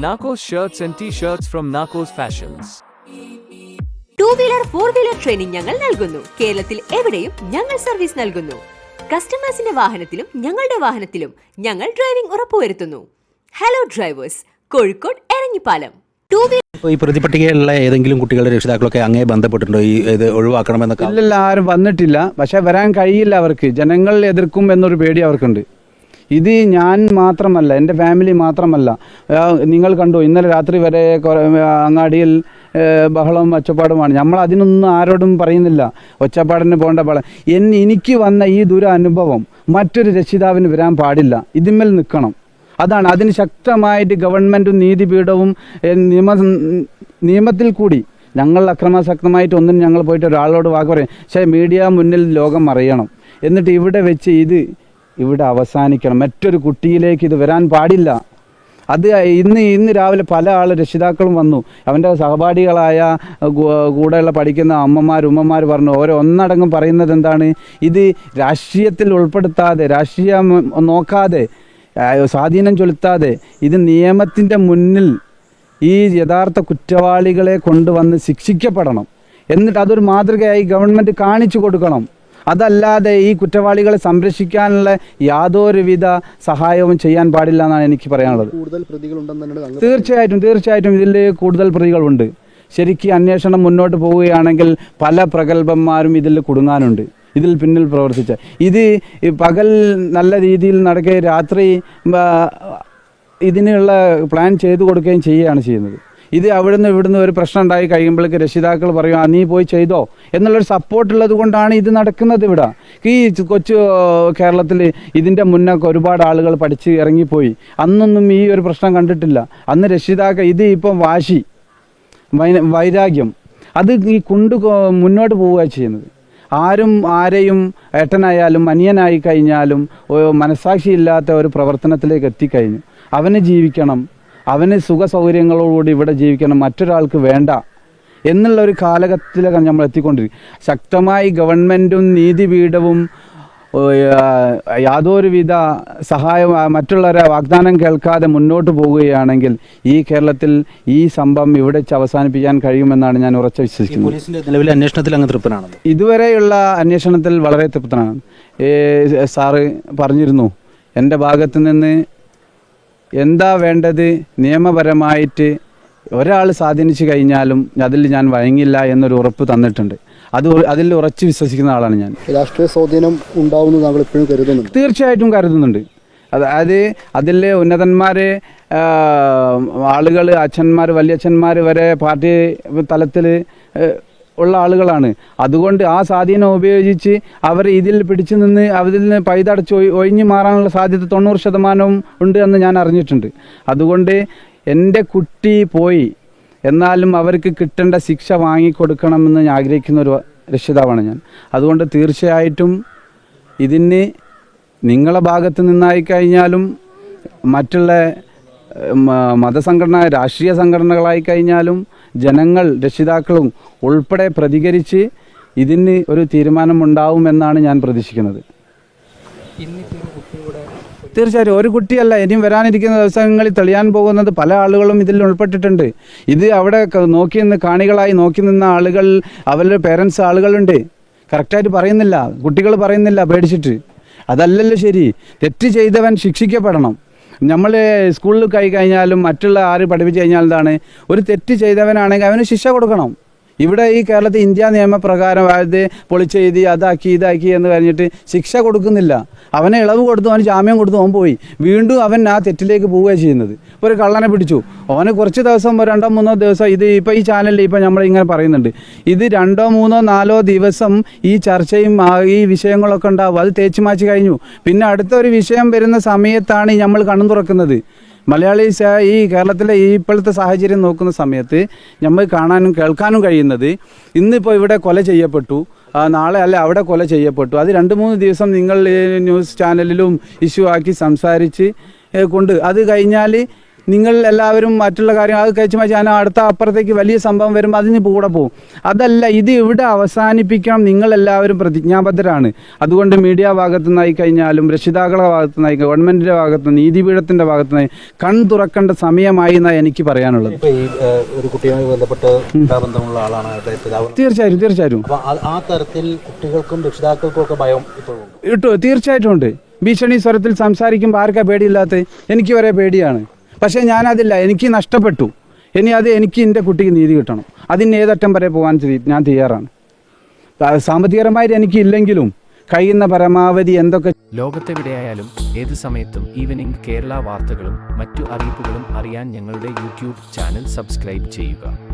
Narcos shirts and t-shirts from Narcos Fashions. Two wheeler four wheeler training ഞങ്ങൾ നൽകുന്നു. കേരളത്തിൽ എവിടെയും ഞങ്ങൾ സർവീസ് നൽകുന്നു. കസ്റ്റമേഴ്സിന്റെ വാഹനത്തിലും ഞങ്ങളുടെ വാഹനത്തിലും ഞങ്ങൾ ഡ്രൈവിംഗ് ഉറപ്പുവരുത്തുന്നു. Hello drivers Kozhikode Eranhipalam. Two wheeler ഇപ്പോൾ ഈ പ്രതിപട്ടികയിലുള്ള ഏതെങ്കിലും കുട്ടികളുടെ രക്ഷിതാക്കളൊക്കെ അങ്ങേ ബന്ധപ്പെട്ടിട്ടുണ്ടോ ഈ ഇത് ഒഴിവാക്കണമെന്നൊക്കെ ഇല്ലല്ല ആരും വന്നിട്ടില്ല. പക്ഷെ വരാൻ കഴിയില്ല അവർക്ക്. ജനങ്ങൾ എതിർക്കും എന്നൊരു പേടി അവർക്കുണ്ട്. ഇത് ഞാൻ മാത്രമല്ല എന്റെ ഫാമിലി മാത്രമല്ല. നിങ്ങൾ കണ്ടു ഇന്നലെ രാത്രി വരെ അങ്ങാടിയിൽ ബഹളവും ഒച്ചപ്പാടുമാണ്. നമ്മൾ അതിനൊന്നും ആരോടും പറയുന്നില്ല. ഒച്ചപ്പാടിന് പോകേണ്ട ബഹളം എൻ എനിക്ക് വന്ന ഈ ദുരനുഭവം മറ്റൊരു രക്ഷിതാവിന് വരാൻ പാടില്ല. ഇതിന്മേൽ നിൽക്കണം. അതാണ്. അതിന് ശക്തമായിട്ട് ഗവൺമെന്റും നീതിപീഠവും നിയമ നിയമത്തിൽ കൂടി ഞങ്ങൾ അക്രമാസക്തമായിട്ട് ഒന്നും ഞങ്ങൾ പോയിട്ട് ഒരാളോട് വാക്ക് പറയും. പക്ഷേ മീഡിയ മുന്നിൽ ലോകം അറിയണം. എന്നിട്ട് ഇവിടെ വെച്ച് ഇത് ഇവിടെ അവസാനിക്കണം. മറ്റൊരു കുട്ടിയിലേക്ക് ഇത് വരാൻ പാടില്ല. അത് ഇന്ന് ഇന്ന് രാവിലെ പല ആൾ രക്ഷിതാക്കളും വന്നു. അവന്റെ സഹപാഠികളായ കൂടെയുള്ള പഠിക്കുന്ന അമ്മമാർ ഉമ്മമാർ പറഞ്ഞു ഓരോ ഒന്നടങ്കം പറയുന്നത് എന്താണ്? ഇത് രാഷ്ട്രീയത്തിൽ ഉൾപ്പെടുത്താതെ രാഷ്ട്രീയം നോക്കാതെ സ്വാധീനം ചെലുത്താതെ ഇത് നിയമത്തിന്റെ മുന്നിൽ ഈ യഥാർത്ഥ കുറ്റവാളികളെ കൊണ്ടുവന്ന് ശിക്ഷിക്കപ്പെടണം. എന്നിട്ട് അതൊരു മാതൃകയായി ഗവൺമെന്റ് കാണിച്ചു കൊടുക്കണം. അതല്ലാതെ ഈ കുറ്റവാളികളെ സംരക്ഷിക്കാനുള്ള യാതൊരുവിധ സഹായവും ചെയ്യാൻ പാടില്ല എന്നാണ് എനിക്ക് പറയാനുള്ളത്. കൂടുതൽ പ്രതികളുണ്ടെന്ന് തീർച്ചയായിട്ടും തീർച്ചയായിട്ടും ഇതിൽ കൂടുതൽ പ്രതികളുണ്ട്. ശരിക്കും അന്വേഷണം മുന്നോട്ട് പോവുകയാണെങ്കിൽ പല പ്രഗത്ഭന്മാരും ഇതിൽ കുടുങ്ങാനുണ്ട്. ഇതിൽ പിന്നിൽ പ്രവർത്തിച്ച. ഇത് പകൽ നല്ല രീതിയിൽ നടക്കുകയും രാത്രി ഇതിനുള്ള പ്ലാൻ ചെയ്തു കൊടുക്കുകയും ചെയ്യുകയാണ് ചെയ്യുന്നത്. ഇത് അവിടുന്ന് ഇവിടുന്ന് ഒരു പ്രശ്നം ഉണ്ടായി കഴിയുമ്പോഴേക്ക് രക്ഷിതാക്കൾ പറയും ആ നീ പോയി ചെയ്തോ. എന്നുള്ളൊരു സപ്പോർട്ട് ഉള്ളത് കൊണ്ടാണ് ഇത് നടക്കുന്നത് ഇവിടെ. ഈ കൊച്ചു കേരളത്തിൽ ഇതിന്റെ മുന്നൊക്കെ ഒരുപാട് ആളുകൾ പഠിച്ച് ഇറങ്ങിപ്പോയി. അന്നൊന്നും ഈ ഒരു പ്രശ്നം കണ്ടിട്ടില്ല. അന്ന് രക്ഷിതാക്കൾ ഇത് ഇപ്പം വാശി വൈരാഗ്യം. അത് ഈ കൊണ്ട് മുന്നോട്ട് പോവുക ചെയ്യുന്നത്. ആരും ആരെയും ഏട്ടനായാലും അനിയനായി കഴിഞ്ഞാലും മനസാക്ഷിയില്ലാത്ത ഒരു പ്രവർത്തനത്തിലേക്ക് എത്തിക്കഴിഞ്ഞു. അവന് ജീവിക്കണം. അവന് സുഖ സൗകര്യങ്ങളോടുകൂടി ഇവിടെ ജീവിക്കണം മറ്റൊരാൾക്ക് വേണ്ട എന്നുള്ള ഒരു കാലഘട്ടത്തിലാണ് നമ്മൾ എത്തിക്കൊണ്ടിരിക്കും. ശക്തമായി ഗവൺമെന്റും നീതിപീഠവും യാതൊരുവിധ സഹായം മറ്റുള്ളവരെ വാഗ്ദാനം കേൾക്കാതെ മുന്നോട്ട് പോവുകയാണെങ്കിൽ ഈ കേരളത്തിൽ ഈ സംഭവം ഇവിടെ വെച്ച് അവസാനിപ്പിക്കാൻ കഴിയുമെന്നാണ് ഞാൻ ഉറച്ച വിശ്വസിക്കുന്നത്. നിലവിലെ അന്വേഷണത്തിൽ അങ്ങ് തൃപ്തനാണ് ഇതുവരെയുള്ള അന്വേഷണത്തിൽ വളരെ തൃപ്തനാണ്. സാറ് പറഞ്ഞിരുന്നു എന്റെ ഭാഗത്ത് നിന്ന് എന്താ വേണ്ടത്? നിയമപരമായിട്ട് ഒരാൾ സ്വാധീനിച്ചു കഴിഞ്ഞാലും അതിൽ ഞാൻ വഴങ്ങില്ല എന്നൊരു ഉറപ്പ് തന്നിട്ടുണ്ട്. അത് അതിൽ ഉറച്ചു വിശ്വസിക്കുന്ന ആളാണ് ഞാൻ. രാഷ്ട്രീയ സ്വാധീനം ഉണ്ടാവുന്നു താങ്കൾ ഇപ്പോഴും കരുതുന്നുണ്ട്. തീർച്ചയായിട്ടും കരുതുന്നുണ്ട്. അതായത് അതിലെ ഉന്നതന്മാർ ആളുകൾ അച്ഛന്മാർ വലിയച്ഛന്മാർ വരെ പാർട്ടി തലത്തിൽ ഉള്ള ആളുകളാണ്. അതുകൊണ്ട് ആ സ്വാധീനം ഉപയോഗിച്ച് അവർ ഇതിൽ പിടിച്ചു നിന്ന് അതിൽ നിന്ന് പൈതടച്ച് ഒഴിഞ്ഞു മാറാനുള്ള സാധ്യത തൊണ്ണൂറ് ശതമാനവും ഉണ്ട് എന്ന് ഞാൻ അറിഞ്ഞിട്ടുണ്ട്. അതുകൊണ്ട് എന്റെ കുട്ടി പോയി. എന്നാലും അവർക്ക് കിട്ടേണ്ട ശിക്ഷ വാങ്ങിക്കൊടുക്കണമെന്ന് ഞാൻ ആഗ്രഹിക്കുന്ന ഒരു രക്ഷിതാവാണ് ഞാൻ. അതുകൊണ്ട് തീർച്ചയായിട്ടും ഇതിന് നിങ്ങളെ ഭാഗത്ത് നിന്നായി കഴിഞ്ഞാലും മറ്റുള്ള മതസംഘടന രാഷ്ട്രീയ സംഘടനകളായി കഴിഞ്ഞാലും ജനങ്ങൾ രക്ഷിതാക്കളും ഉൾപ്പെടെ പ്രതികരിച്ച് ഇതിന് ഒരു തീരുമാനമുണ്ടാവുമെന്നാണ് ഞാൻ പ്രതീക്ഷിക്കുന്നത്. തീർച്ചയായിട്ടും ഒരു കുട്ടിയല്ല ഇനിയും വരാനിരിക്കുന്ന ദിവസങ്ങളിൽ തെളിയാൻ പോകുന്നത് പല ആളുകളും ഇതിൽ ഉൾപ്പെട്ടിട്ടുണ്ട്. ഇത് അവിടെ നോക്കി നിന്ന് കാണികളായി നോക്കി നിന്ന ആളുകൾ അവരുടെ പേരൻസ് ആളുകളുണ്ട്. കറക്റ്റായിട്ട് പറയുന്നില്ല കുട്ടികൾ പറയുന്നില്ല പേടിച്ചിട്ട്. അതല്ലല്ലോ ശരി. തെറ്റ് ചെയ്തവൻ ശിക്ഷിക്കപ്പെടണം. നമ്മൾ സ്കൂളിൽ കൈ കഴിഞ്ഞാലും മറ്റുള്ള ആര് പഠിപ്പിച്ചു കഴിഞ്ഞാൽ എന്താണ് ഒരു തെറ്റ് ചെയ്തവനാണെങ്കിൽ അവന് ശിക്ഷ കൊടുക്കണം. ഇവിടെ ഈ കേരളത്തിൽ ഇന്ത്യ നിയമപ്രകാരം അത് പൊളിച്ചെഴുതി അതാക്കി ഇതാക്കി എന്ന് പറഞ്ഞിട്ട് ശിക്ഷ കൊടുക്കുന്നില്ല. അവനെ ഇളവ് കൊടുത്തു അവന് ജാമ്യം കൊടുത്തു അവൻ പോയി. വീണ്ടും അവൻ ആ തെറ്റിലേക്ക് പോവുകയാണ് ചെയ്യുന്നത്. ഒരു കള്ളനെ പിടിച്ചു. അവന് കുറച്ച് ദിവസം രണ്ടോ മൂന്നോ ദിവസം ഇത് ഇപ്പോൾ ഈ ചാനലിൽ ഇപ്പോൾ നമ്മളിങ്ങനെ പറയുന്നുണ്ട്. ഇത് രണ്ടോ മൂന്നോ നാലോ ദിവസം ഈ ചർച്ചയും ഈ വിഷയങ്ങളൊക്കെ ഉണ്ടാവും. അത് തേച്ച് മാച്ച് കഴിഞ്ഞു. പിന്നെ അടുത്ത ഒരു വിഷയം വരുന്ന സമയത്താണ് നമ്മൾ കണ്ണു തുറക്കുന്നത്. മലയാളി സ- ഈ കേരളത്തിലെ ഈ ഇപ്പോഴത്തെ സാഹചര്യം നോക്കുന്ന സമയത്ത് നമ്മൾ കാണാനും കേൾക്കാനും കഴിയുന്നത് ഇന്നിപ്പോൾ ഇവിടെ കൊല ചെയ്യപ്പെട്ടു. നാളെ അല്ല അവിടെ കൊല ചെയ്യപ്പെട്ടു. അത് രണ്ട് മൂന്ന് ദിവസം നിങ്ങൾ ന്യൂസ് ചാനലിലും ഇഷ്യൂ ആക്കി സംസാരിച്ച് കൊണ്ട്. അത് കഴിഞ്ഞാൽ നിങ്ങൾ എല്ലാവരും മറ്റുള്ള കാര്യം അത് കഴിച്ച് മതി ഞാൻ അടുത്ത അപ്പുറത്തേക്ക് വലിയ സംഭവം വരുമ്പോൾ അതിന് കൂടെ പോകും. അതല്ല ഇത് ഇവിടെ അവസാനിപ്പിക്കണം നിങ്ങൾ എല്ലാവരും പ്രതിജ്ഞാബദ്ധരാണ്. അതുകൊണ്ട് മീഡിയ ഭാഗത്തു നിന്നായി കഴിഞ്ഞാലും രക്ഷിതാക്കളുടെ ഭാഗത്തു നിന്നായി ഗവൺമെന്റിന്റെ ഭാഗത്തു നിന്ന് നീതിപീഠത്തിന്റെ ഭാഗത്തു നിന്ന് കൺ തുറക്കേണ്ട സമയമായി എന്നാണ് എനിക്ക് പറയാനുള്ളത്. ഒരു കുട്ടിയുമായി ബന്ധപ്പെട്ട് ബന്ധമുള്ള ആളാണ് തീർച്ചയായും തീർച്ചയായും ആ- തരത്തിൽ കുട്ടികൾക്കും രക്ഷിതാക്കൾക്കും ഒക്കെ ഭയം ഇപ്പോഴും തീർച്ചയായിട്ടും ഉണ്ട്. ഭീഷണി സ്വരത്തിൽ സംസാരിക്കുമ്പോൾ ആർക്കാ പേടിയില്ലാത്ത എനിക്ക് വരെ പേടിയാണ്. പക്ഷേ ഞാനതില്ല എനിക്ക് നഷ്ടപ്പെട്ടു. ഇനി അത് എനിക്ക് എന്റെ കുട്ടിക്ക് നീതി കിട്ടണം. അതിന് ഏതറ്റം വരെ പോകാൻ ഞാൻ തയ്യാറാണ്. സാമ്പത്തികപരമായിട്ട് സാമ്പത്തികപരമായിട്ട് എനിക്കില്ലെങ്കിലും കഴിയുന്ന പരമാവധി എന്തൊക്കെ ലോകത്തെവിടെയായാലും ഏത് സമയത്തും ഈവനിംഗ് കേരള വാർത്തകളും മറ്റു അറിയിപ്പുകളും അറിയാൻ ഞങ്ങളുടെ യൂട്യൂബ് ചാനൽ സബ്സ്ക്രൈബ് ചെയ്യുക.